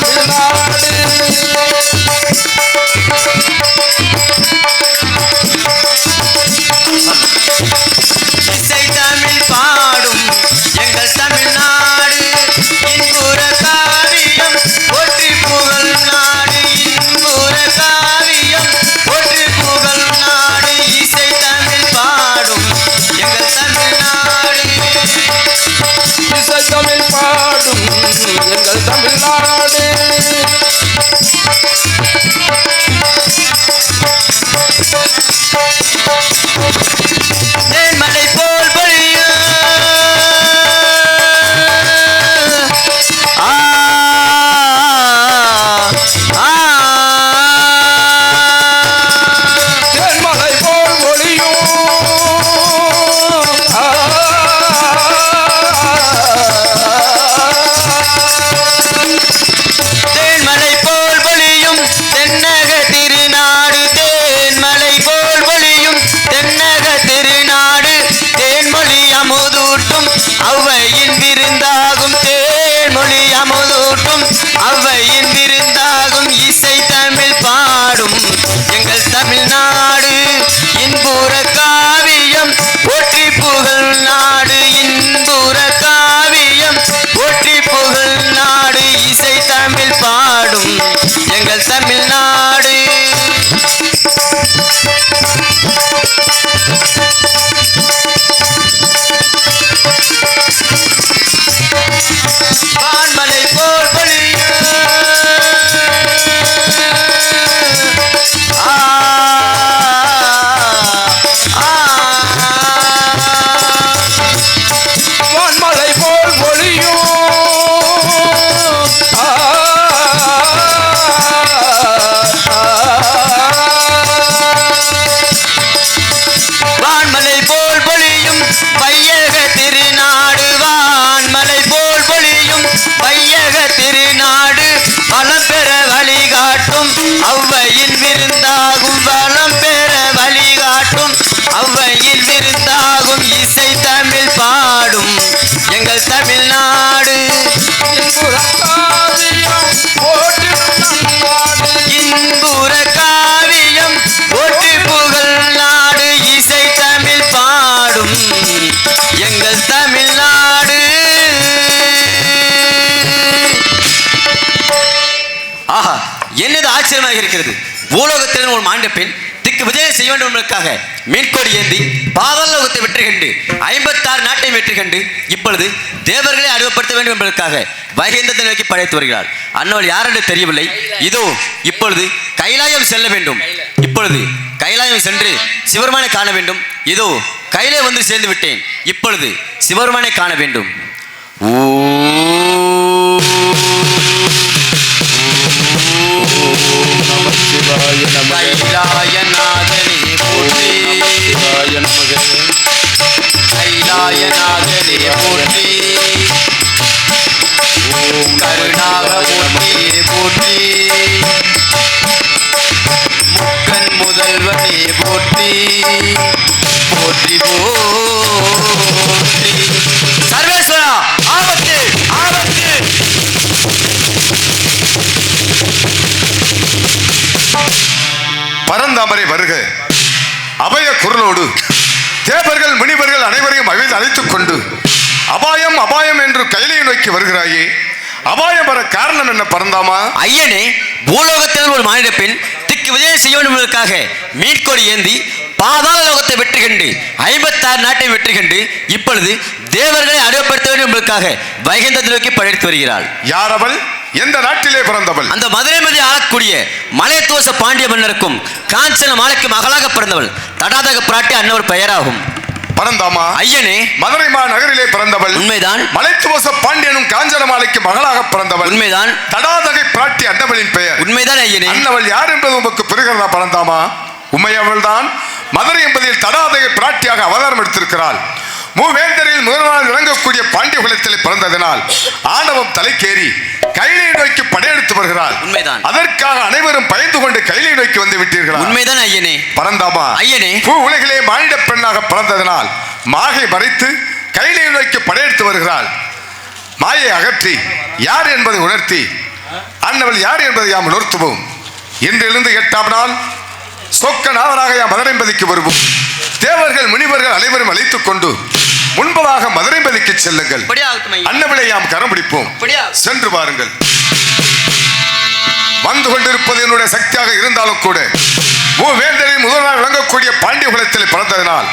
தமிழ்நாடு ஔவையின் விருந்தாகும் வளம் பெற வழிகாட்டும். ஔவையின் விருந்தாகும் இசை தமிழ் பாடும். எங்கள் தமிழ்நாடு. இன்புற காவியம் போற்றிடும் நாடு. இன்புற புகழ் நாடு இசை தமிழ் பாடும். எங்கள் தமிழ்நாடு. ஆஹா என்னது ஆச்சரியமாக இருக்கிறது. பூலோகத்திலிருந்து ஒரு மாண்ட பெண் திக்கு விஜயம் செய்ய வேண்டும் என்பதற்காக மீன்கோடி ஏந்தி பாதாள லோகத்தை வெற்றி கண்டு ஐம்பத்தாறு நாட்டை வெற்றி கண்டு இப்பொழுது தேவர்களை அறிவுப்படுத்த வேண்டும் என்பதற்காக வைகேந்தத்தை நோக்கி படைத்து வருகிறார் அன்னவள் யார் என்று தெரியவில்லை. இதோ இப்பொழுது கைலாயம் செல்ல வேண்டும். இப்பொழுது கைலாயம் சென்று சிவருமானை காண வேண்டும். இதோ கையிலே வந்து சேர்ந்து விட்டேன். இப்பொழுது சிவருமானை காண வேண்டும். ஓ அபாயம் அபாயம் என்று கைலையை நோக்கி வருகிறாயே. அபாயம் வர காரணம் என்ன பரந்தாமா? ஐயனே பூலோகத்தில் ஒரு மானிட பெண் திக்கு விஜயம் செய்ய வேண்டும் என்பதற்காக மீட்கோடி ஏந்தி பாதாள லோகத்தை வெற்றி கண்டு ஐம்பத்தாறு நாட்டை வெற்றி கண்டு இப்பொழுது தேவர்களை அறிவுப்படுத்த வேண்டும் என்பதற்காக வைகுந்தத்தை நோக்கி படைத்து வருகிறாள். யார் அவள்? எந்த நாட்டிலே பிறந்தவள்? அந்த மதுரை மதி ஆளக்கூடிய மலையத்துவச பாண்டிய மன்னருக்கும் காஞ்சன மாலைக்கு மகளாக பிறந்தவள் தடாதக பிராட்டி அன்னவர் பெயராகும். பரந்தாமா ஐயனே. மதுரை மா நகரிலே பிறந்தவள். உண்மைதான். மலைத்துவச பாண்டியனும் காஞ்சனமாலைக்கு மகளாக பிறந்தவள். உண்மைதான். தடாதகை பிராட்டி அண்டவளின் பெயர். உண்மைதான் ஐயனே. அன்னவள் யார் என்பது உமக்கு புரிகிறதா பரந்தாமா? உண்மை அவள்தான். மதுரை என்பதில் தடாதகை பிராட்டியாக அவதாரம் எடுத்திருக்கிறாள். மூவேந்தரில் முதல்வரால் விளங்கக்கூடிய பாண்டிய குலத்தில் பிறந்ததினால் ஆணவம் தலைக்கேறி வருகிறாள் உண்மைதான். அதற்காக அனைவரும் பயந்து கொண்டு கைலை நோக்கி வந்து விட்டீர்களா? உண்மைதான் ஐயனே. பரந்தாமா ஐயனே. பூ உலகிலே மானிட பெண்ணாக பிறந்ததனால் மாகை மறைத்து கைலை நோக்கி படையெடுத்து வருகிறாள். மாயை அகற்றி யார் என்பதை உணர்த்தி அன்னவள் யார் என்பதை யாம் உணர்த்துவோம். இன்றிலிருந்து எட்டாம் நாள் சொக்க நாவலாக யாம் மதுரைம்பதிக்கு வருவோம். தேவர்கள் முனிவர்கள் அனைவரும் அழைத்துக் கொண்டு முன்பதாக மதுரைம்பதிக்கு செல்லுங்கள். அன்னவிலை யாம் கரம் பிடிப்போம். சென்று பாருங்கள் வந்து கொண்டிருப்பது என்னுடைய சக்தியாக இருந்தாலும் கூட மூவேந்தரின் முதல்வராக விளங்கக்கூடிய பாண்டிய குலத்தில் பிறந்ததினால்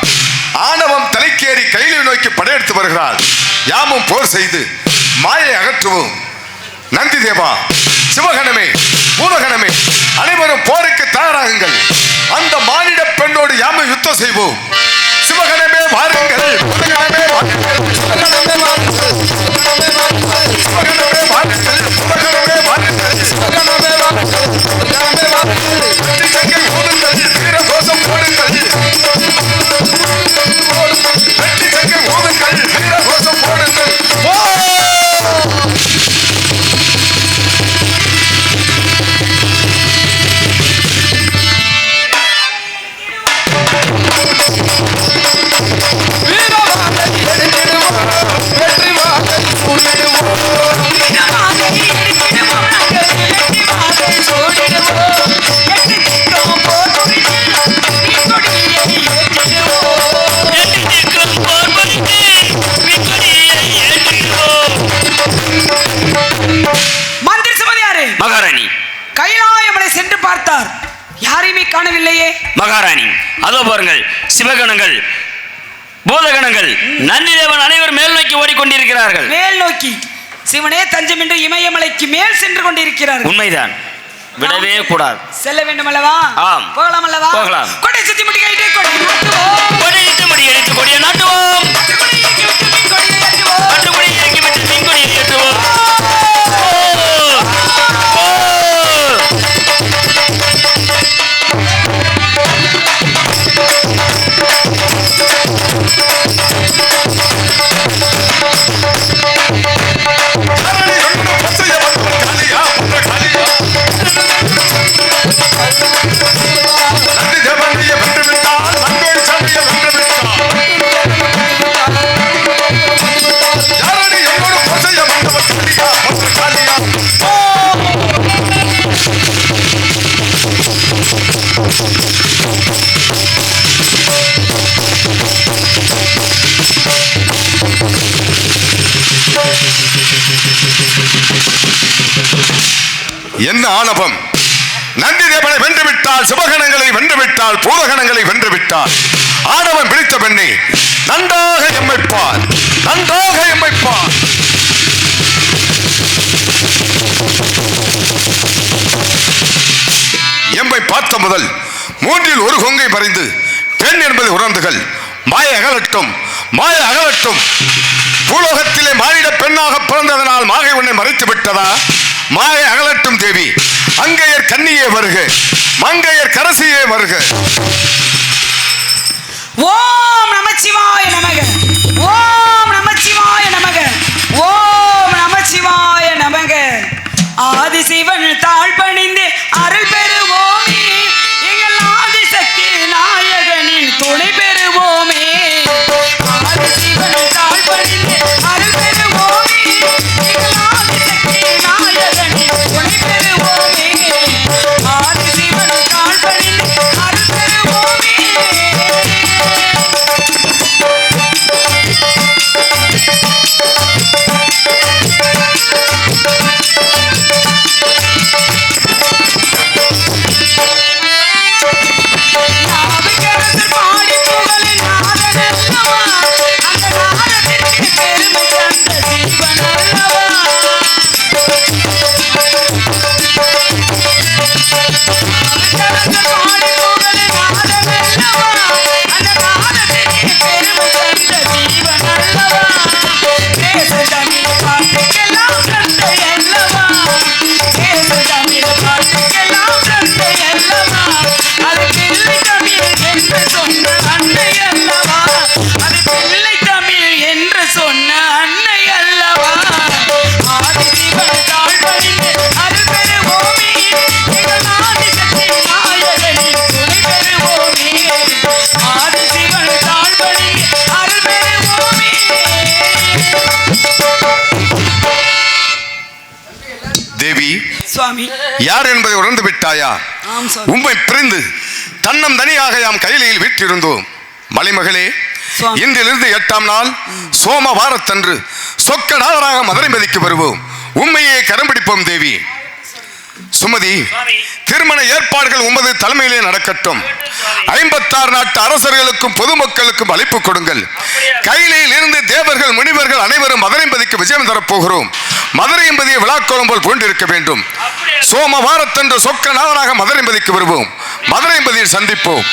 ஆணவம் தலைக்கேறி கையிலை நோக்கி படையெடுத்து வருகிறாள். யாமும் போர் செய்து மாயை அகற்றுவோம். நந்தி தேவா. சிவகணமே பூலகணமே அனைவரும் போருக்கு தயாராகுங்கள். அந்த மானிட பெண்ணோடு யாமும் யுத்தம் செய்வோம். சிவகணமே வாருங்கள். மகாராணி. அதோ பாருங்கள் சிவகணங்கள் பூதகணங்கள் நந்திதேவன் அனைவரும் மேல் நோக்கி ஓடிக்கொண்டிருக்கிறார்கள். மேல் நோக்கி. சிவனே தஞ்சம் என்று இமயமலைக்கு மேல் சென்று கொண்டிருக்கிறார்கள். உண்மைதான். விடவே கூடாது. செல்ல வேண்டும் அல்லவா ஆம். போகலாம் அல்லவா போகலாம். கொடை சுத்தி கைட்டே கொடை நாட்டுவோம். கொடியிட்டு முடி எடுத்து கொடியை நாட்டுவோம். என்ன ஆணவம்? நந்தி தேவனை வென்று விட்டால் சிவகணங்களை வென்று விட்டால் பூதகணங்களை வென்று விட்டால் ஆணவம் பிடித்த பெண்ணை நன்றாக எம்மைப்பார் நன்றாக எம்மைப்பார். எம்மை பார்த்த முதல் மூன்றில் ஒரு கொங்கை பறிந்து பெண் என்பது உணர்ந்துகள். மாய அகலட்டும் மாய அகலட்டும். பூலோகத்திலே மானிட பெண்ணாக பிறந்ததனால் மாகை உன்னை மறைத்து விட்டதா மாய அகலட்டும் தேவி. அங்கையர் கன்னியே வருக. மங்கையர் கரசியே வருக. ஓம் நமச்சிவாய நமக. ஓம் சுவாமி. யார் என்பதை உணர்ந்து விட்டாயா? உம்மை பிரிந்து தன்னம் தனியாக யாம் கையிலையில் வீற்றிருந்தோம். மலைமகளே. இன்றிலிருந்து எட்டாம் நாள் சோமவாரத்தன்று சொக்க நாதராக மதுரை மதிக்கு வருவோம். உண்மையை கரம் பிடிப்போம் தேவி. சுமதி. திருமண ஏற்பாடுகள் உமது தலைமையிலே நடக்கட்டும். ஐம்பத்தாறு நாட்டு அரசர்களுக்கும் பொதுமக்களுக்கும் அழைப்பு கொடுங்கள். கையிலையில் இருந்து தேவர்கள் முனிவர்கள் அனைவரும் மதுரை பதிக்கு விஜயம் தரப்போகிறோம். மதுரை என்பதியை விழாக்கோலம் போல் பூண்டிருக்க வேண்டும். சோமவாரத்தன்று சொக்க நாதனாக மதுரை பதிக்கு வருவோம். மதுரை என்பதில் சந்திப்போம்.